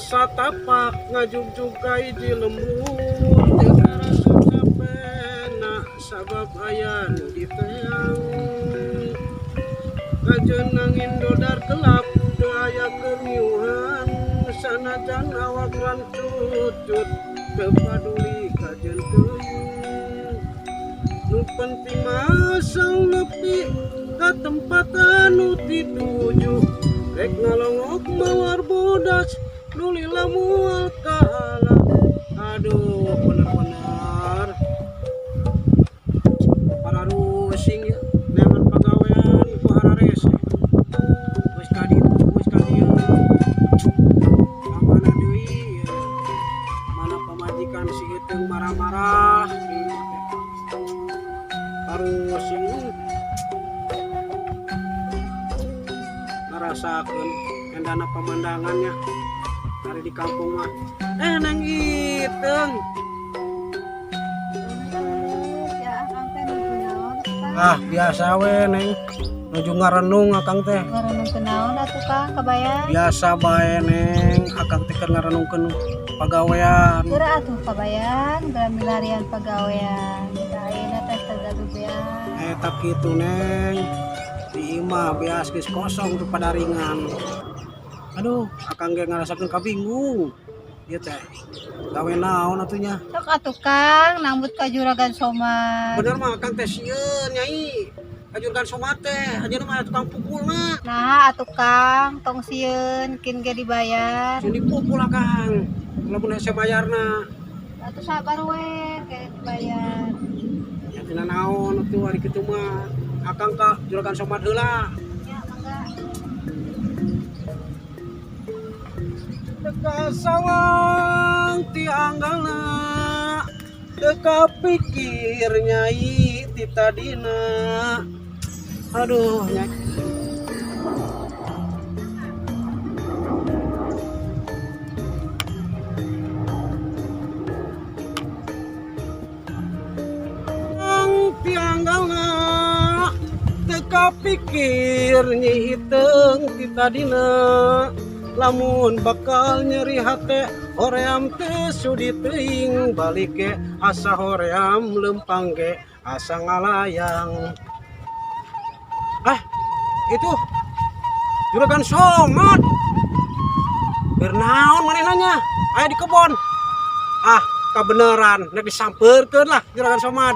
satapak tapak kai di lembur Tegara sucapena sabab ayah nu diteang Kajenang indodar gelap doaya keriuhan Sanajan awak rancut kepaduli kajen tuyung Nu penting masang nepi ke tempat anu dituju Rek ngalongok mawar bodas nuli lamual kahala aduh bener-bener para rusing ya neman pagawean ku harares wis kadi wis kadi mana deui ya. mana pemajikan si hitung marah-marah. Harus ini ngerasakan endana pemandangannya ada di kampung mah eh neng iteng ah biasa we neng. Nuju ngarenung akang teh. Ngarenung kenaon atuh kang kabayan biasa bae neng. Akang teh keur ngarenungkeun pagawean. Geura atuh kabayan geura milarian pagawean. Ayeuna teh tegadubean eta eh, kitu neng. Di imah beas geus kosong tuh pada ringan aduh akang ge ngarasakeun kabingung ieu teh. Gawe naon atunya? Sok atuh Kang, nambut ka juragan bener mah akang teh sieun nyai. Ajurkan somat teh. Ajeuna mah tukang pukulna Nah, atuh Kang, tong sieun kin ge dibayar. sini pukul akang lamun hese bayarna Atuh sabar we, ge dibayar. ya tina naon atuh hari kitu mah. Akang ka juragan somat heula Teka sawang tianggalna Teka pikir nyai ti tadina Aduh nyai. Ang tianggalna Teka pikir nyi hiteng ti tadina lamun bakal nyeri hate hoream teh sudi teuing balik ke asa hoream lempang ge asa ngalayang. Ah itu. Juragan somat bernaon manehna ayo di kebon. Ah kebenaran nek disamperkeun lah juragan somat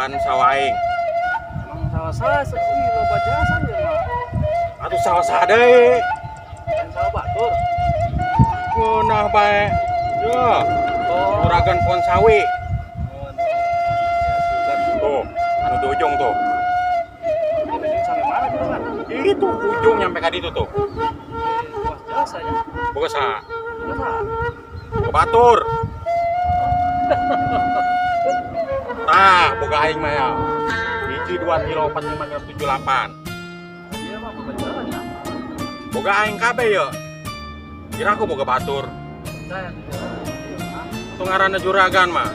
dek nengokan sawah aing. Emang salah saya sepi lo baca saja mah. atuh sawah sadeu Dan salah batur. Gunah bae yo Oh, juragan pohon sawi. Oh, ya tuh anu di ujung tuh. Kan? itu ujung nyampe ka ditu tuh. Jasa ya. boga sa Jasa. boga batur Tah, boga aing mah ya. Hiji 2 kilo 4 5 6 7 8. Dia mah bukan jalan ya. Boga aing kabeh ya. Kira aku boga batur. Itu juragan mah.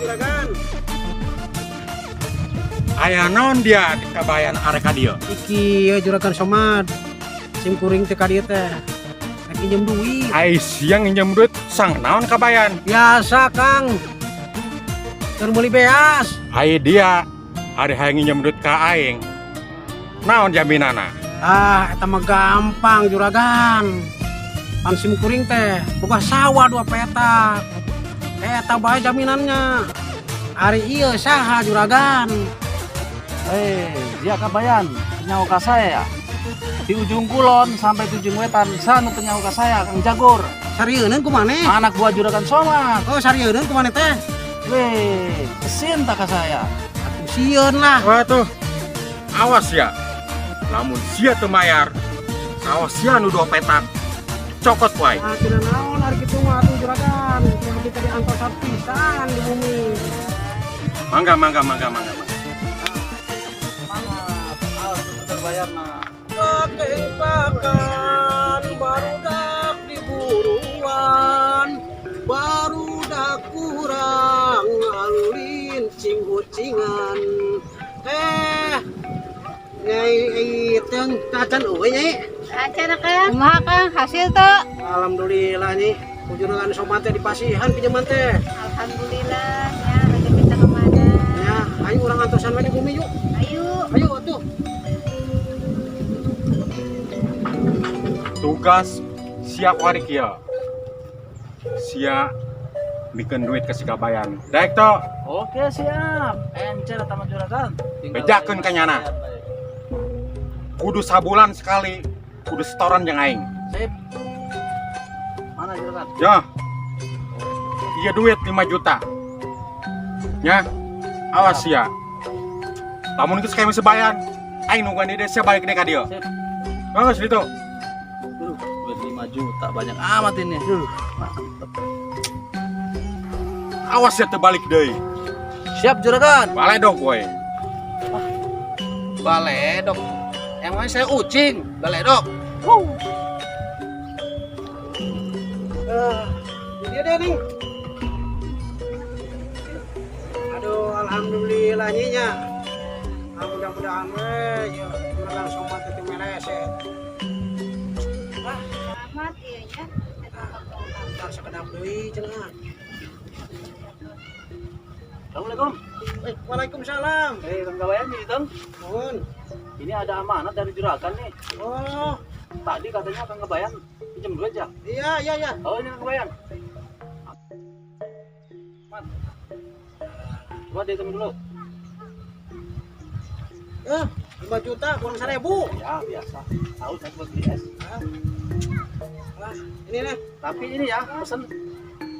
Juragan Aya naon dia di kabayan arek iki ya juragan somat sim kuring teh teh rek pinjem duit. Ai siang nginjem duit sang naon kabayan? biasa kang. Keur meuli beas. Ai dia. Hari hayang nginjem duit ka aing. Naon jaminana? ah eta mah gampang juragan. Pan sim kuring teh boga sawah dua petak eta bae jaminannya. Hari iya saha juragan. Eh, dia kabayan, penyawa ka saya. Di ujung kulon sampai ujung wetan, sana penyawa ka saya, Kang Jagor. sarieun ku maneh Anak buah juragan somat. oh sarieun ku maneh teh Weh, kesin tak ka saya. atuh sieun lah Wah tuh. Awas ya. Lamun sia teu mayar, awas sia nu dua petak. Cokot wae. ah tina naon hari kitu mah atuh juragan diantos pisan di bumi Mangga mangga mangga mangga. mangga. Semangat, awas bayar nah. Tembakan baru dak diburuan baru dak kurang alulin cing hucingan eh nyai teng kacan uwe oh, nyai. Kacan kan ya? kumaha kang? Hasil tuh alhamdulillah nih kunjungan somate di pasihan pinjaman teh. Alhamdulillah ya. Rezeki teh ke mana ya ayo orang antosan di bumi yuk. Ayo ayo tuh tugas siap hari kia sia bikin duit ke Sikabayan daek to Oke siap. Encer taman juragan. Tinggal Bejakeun bayar ka nyana. bayar. kudu sabulan sekali kudu setoran yang aing Sip. Mana juragan? ya iya duit 5 juta ya awas ya lamun itu sekali sebayan aing nungguan di desa balik deh ka dia Sip. bagus itu Duh, duit 5 juta banyak amat ini. Mantep. awas ya terbalik deh Siap juragan. balai dong gue Baledok. Emangnya saya ucing, baledok. Eh, ini deh nih. Aduh, alhamdulillah nyinya. Ah, mudah-mudahan we ya juragan somat itu sekedap deui cenah. Assalamualaikum. Eh, Waalaikumsalam. Eh, Kang Gawayan nih, Tang. Nuhun. Ini ada amanat dari juragan nih. Oh, Tadi katanya Kang Gabayan pinjam duit ya. iya iya iya. Oh, ini Kang Gabayan. Man. Coba dihitung dulu. Eh, 5 juta kurang 1000. Ya, biasa. Tahu saya buat beli es. Ini nih. Tapi ini ya, pesen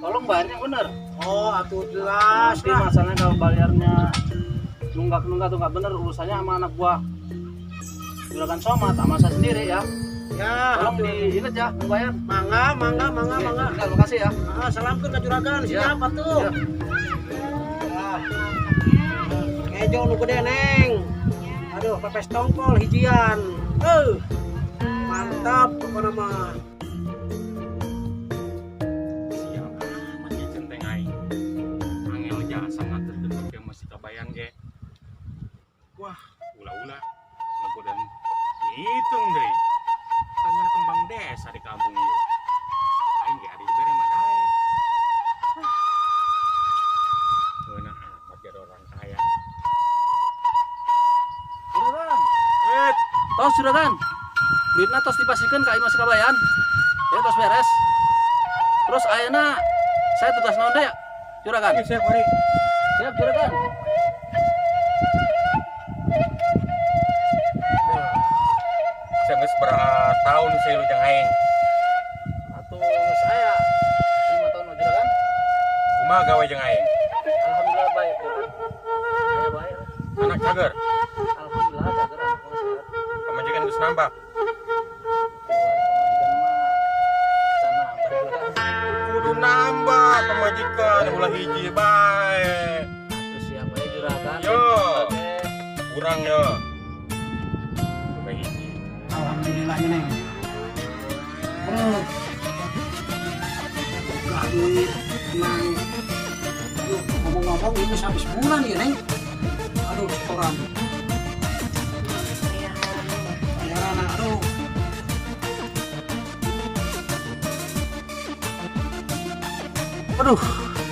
tolong bayarnya bener. Oh, atuh jelas lah. masalahnya kalau bayarnya nunggak-nunggak tuh nggak bener urusannya sama anak gua. Juragan Somat sama saya sendiri ya. Ya, Tolong diinget ya, bayar. Mangga, mangga, mangga, mangga. Terima kasih ya. Ah, salamkeun ka juragan, Ya. siap atuh. Ya. Ah. Ngejo nu gede neng. Aduh, pepes tongkol hijian. Eh. Mantap pokoknya mah. Hitung deh tanya kembang desa di kampung aing ge ari bere mah daek Ngeunah amat jadi orang kaya Juragan, eh tos juragan. Duitnya tos dipasihkan ke Imas Kabayan. Ya tos beres. Terus ayeuna saya tugas naon deh ya? Juragan. Oke, siap juragan. Saya geus berapa tahun saya lu jeung aing Atau saya lima tahun no, juragan. kumaha gawe jeung aing Alhamdulillah baik. Saya baik. anak cager Alhamdulillah jaga anak sehat. pemajikan geus nambah kudu nambah pemajikan ulah hiji bae Terus siapa ya juragan? Yo. Kurang yo Alhamdulillah neng. Oh. Ngomong-ngomong ini habis bulan ya neng. Aduh. Bayaran aduh.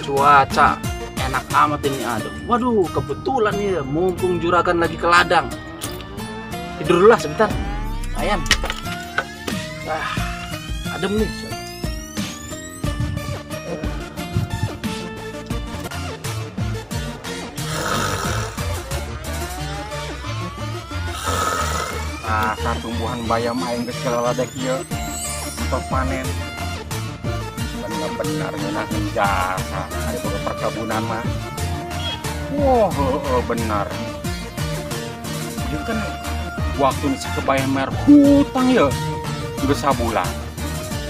Cuaca enak amat ini aduh. Waduh, kebetulan nih mumpung juragan lagi ke ladang. Tidur dulu lah sebentar. Ayam. Ah, adem nih. Asar tumbuhan bayam aing geus kelelada kieu untuk panen. Bener-bener ngeunaheun jasa. Ari boga perkebunan mah. Wah. Heueuh bener Ieu kan waktu si kebayang mer hutang ya geus sabulan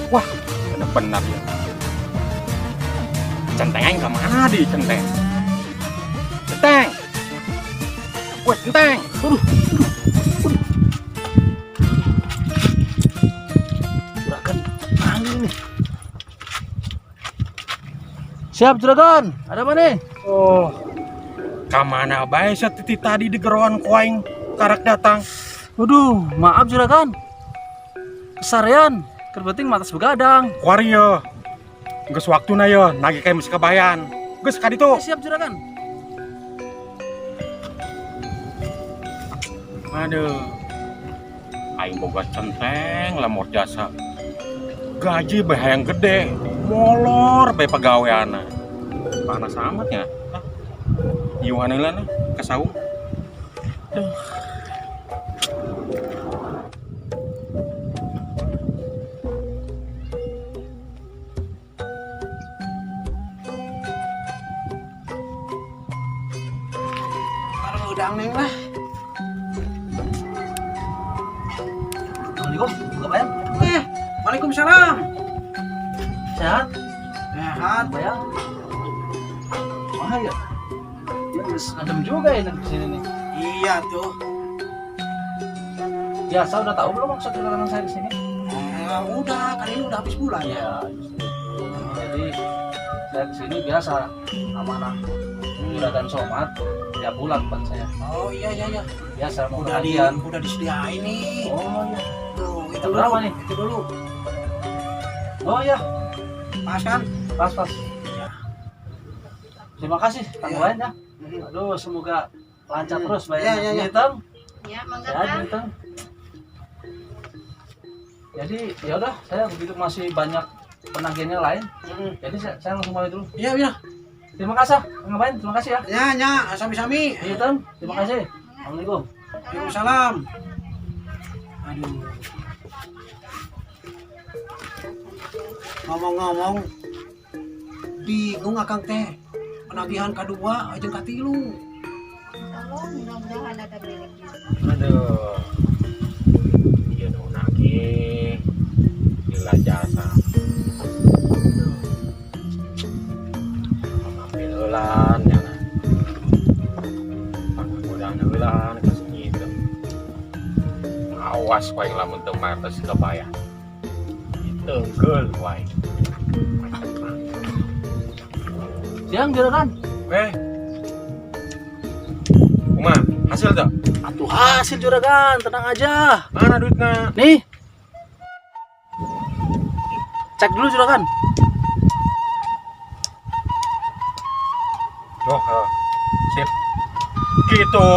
wah bener-bener ya centeng aing ka mana di centeng centeng Wah, centeng. Juragan panggil nih. Siap juragan. Ada apa nih? Oh, Kamana bae titi tadi di geroan kuaing karak datang. Waduh, maaf juragan. Kesarean, kerbeting matas begadang. Kuari yo. Geus waktuna yo, nagi kayak mesti kebayan. Geus kadi tuh. Siap juragan. Aduh. Aing boga centeng lamor jasa. Gaji bae hayang gede, molor bae pagaweana. Panas amat ya. Heula nah, kesaung. Kalau udang neng lah. Assalamualaikum, kebayang? Eh, Waalaikumsalam. Sehat? Sehat. Bayang? Wah ya. Ya, geus adem juga ya di sini nih. Iya tuh. Ya, saya udah tahu belum maksud kedatangan saya di sini? Eh, udah, kali ini udah habis bulan ya. Justru. Jadi saya ke sini biasa amanah juragan somat tiap bulan buat saya. Oh iya iya iya. Biasa mau Udah di udah disediain nih. Oh iya. Tuh, itu berapa dulu. nih? Itu dulu. Oh iya, Pas kan? pas pas. Terima kasih Kang Iya. Ya. Mhm. Aduh, semoga lancar terus Iya, bayarnya. iya, iya. Ngitung. Ya, mangga Ya, Kang. ngitung. Jadi ya udah, saya begitu masih banyak penagihannya lain. Mhm. Jadi saya, saya langsung balik dulu. Iya iya. Terima kasih, Wayan. Terima kasih ya. Ya ya, sami-sami. Ngitung. Terima Iya. kasih. Assalamualaikum. Waalaikumsalam. Aduh. Ngomong-ngomong, bingung akang teh. Penagihan kedua aja katilu. Tolong, mudah-mudahan ada bereknya. Aduh. Iya nagih. Gila jasa. Ulan ya. nah. Panggodaan ulan kasih gitu. Awas wae lamun teu mates kebayang. Tenggel wae. Siang juragan. Eh. Kuma, hasil tak? Atuh hasil juragan, tenang aja. Mana duitnya? Nih. Cek dulu juragan. Sip. Gitu.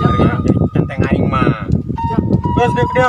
Siap, Hari juragan. ini centeng aing mah. Siap. Terus dia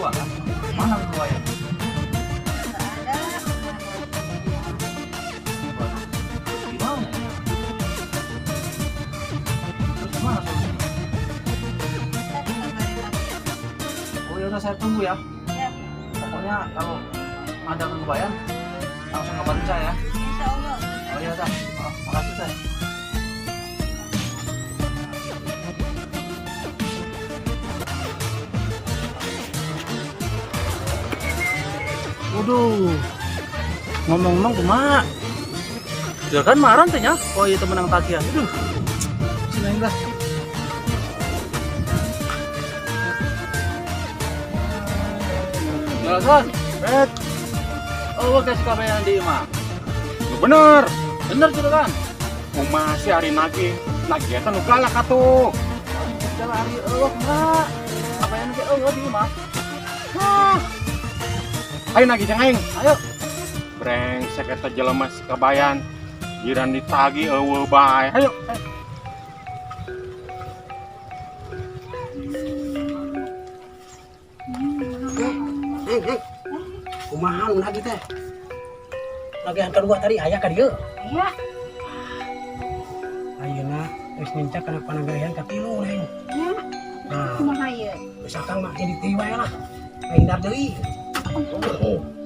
kedua kan? Mana kedua ya? Oh ya udah saya tunggu ya. Ya, Pokoknya kalau ada kebayang Ngomong-ngomong kumaha? Ya kan marah teh nya. Oh iya temen yang tagihan. Aduh. Sini dah. Jelasan. Eh, Oh, kasih kabayan di mah. bener. Bener tuh kan? Kuma si hari nagi. Nagi eta nu galak atuh. Jalan hari eueuh enggak. Apa yang ke eueuh di mah? Hah. Ayo nagi jeung aing. Ayo brengsek eta jelema si kabayan jiran ditagi eh, eueuh bae ayo eh. kumaha nu lagi teh. Lagi antar gua tadi ayah ka dieu iya. Ayeuna geus nyincak kana panagarean ka tilu lain iya. Nah. Kumaha iya? ieu geus akang mah jadi tiwae lah. Ayo deui. Oh.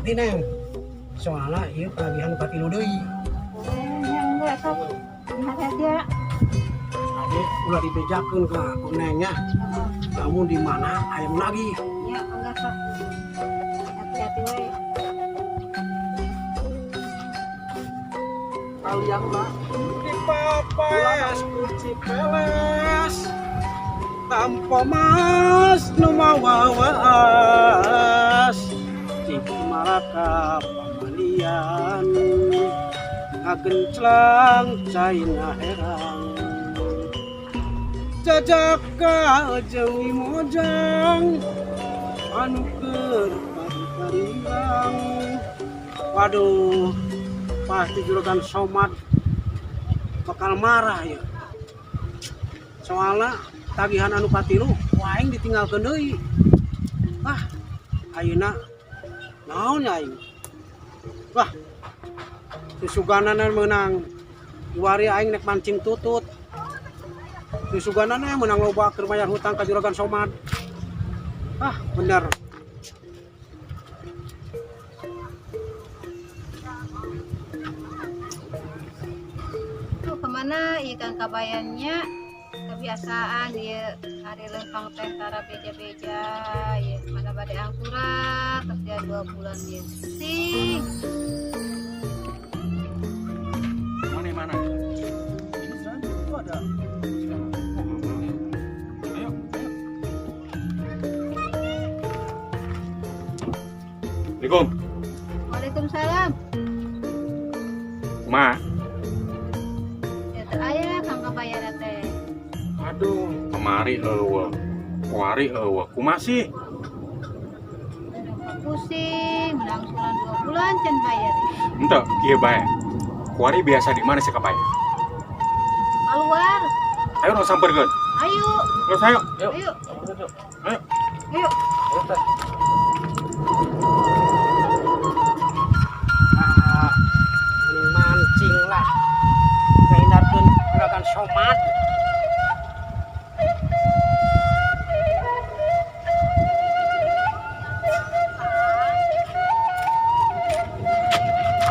Berangkatin neng soalnya iya enggak sok. Hati-hati ya. adik ulah dibejakeun ke aku nengnya kamu di mana ayam lagi Ya, enggak sok. Hati-hati we. kalian mah di papes kunci peles tanpa mas nu mawawas cik Malaka pamalian. Ngagenclang China herang. Jajaka jeung mojang. Anu keur paripariang waduh pasti juragan somad bakal marah ya. Soalnya tagihan anu patilu waing ditinggalkeun deui. Ah ayeuna naon ya aing wah susuganana menang. Iwari aing nek mancing tutut. Susuganana menang loba keur bayar hutang ka juragan somat ah bener Tuh ke mana ikan kabayannya? Kebiasaan dia hari lempang teh tara beja-beja ya badai angkura kerja dua bulan dia sih Mana mana? itu ada Ayo. Assalamualaikum. Waalaikumsalam Ma. ya teraya kang kabayan teh Aduh, kemari eueuh. Kuari eueuh. Kumasi. Pusing menang sulan dua bulan can bayar Ente, iya bae. Kuari biasa di mana sih kapai? keluar Ayo dong samperkeun. ayo Terus ayo. Ayo. ayo Ayo. ayo Ah, mancing lah ngahindarkeun juragan somat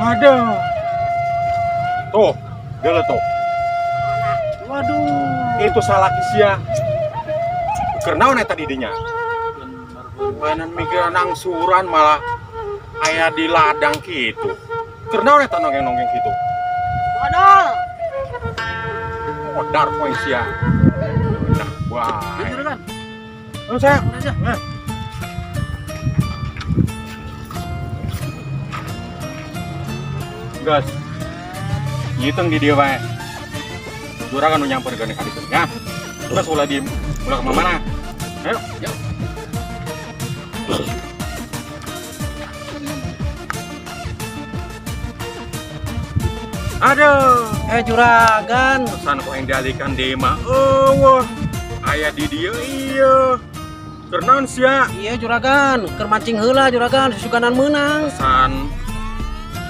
Ada. Tuh, dia tuh. waduh Itu salah kisia. Karena tadi dinya. Mainan mikiran angsuran malah ayah di ladang gitu. Karena eta nongeng nongeng gitu. waduh Odar poin sia. Nah, wah. Ini Oh, saya. Nah. Gas. Ngitung di dia wae. Juragan nu nyamperkeun ka ditu ya. Terus ulah di ulah ke mana? Ayo. Yuk. Aduh, eh juragan pesan kok yang dialihkan di mah. Oh, wah. Ayah di dia iya. Kenaon sia? iya juragan keur mancing heula juragan susuganan menang pesan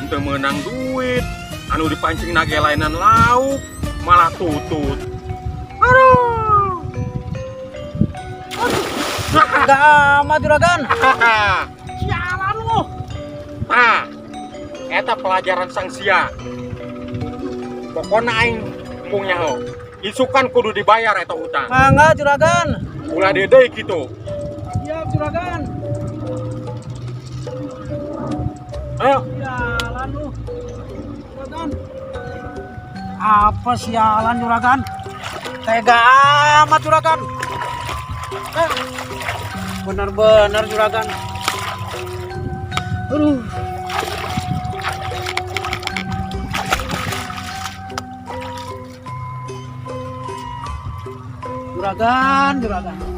untuk menang duit. Anu dipancing nage lainan lauk malah tutut. Aduh. Gak amat juragan. Sialan lu. Nah eta pelajaran sang sia pokoknya aing mung nyaho isukan kudu dibayar eta hutang Mangga juragan. Ulah dede gitu Siap juragan. Ayo. Sialan lu Juragan. Apa sialan juragan? Tega amat juragan. Eh, Bener-bener juragan. Aduh. Juragan, juragan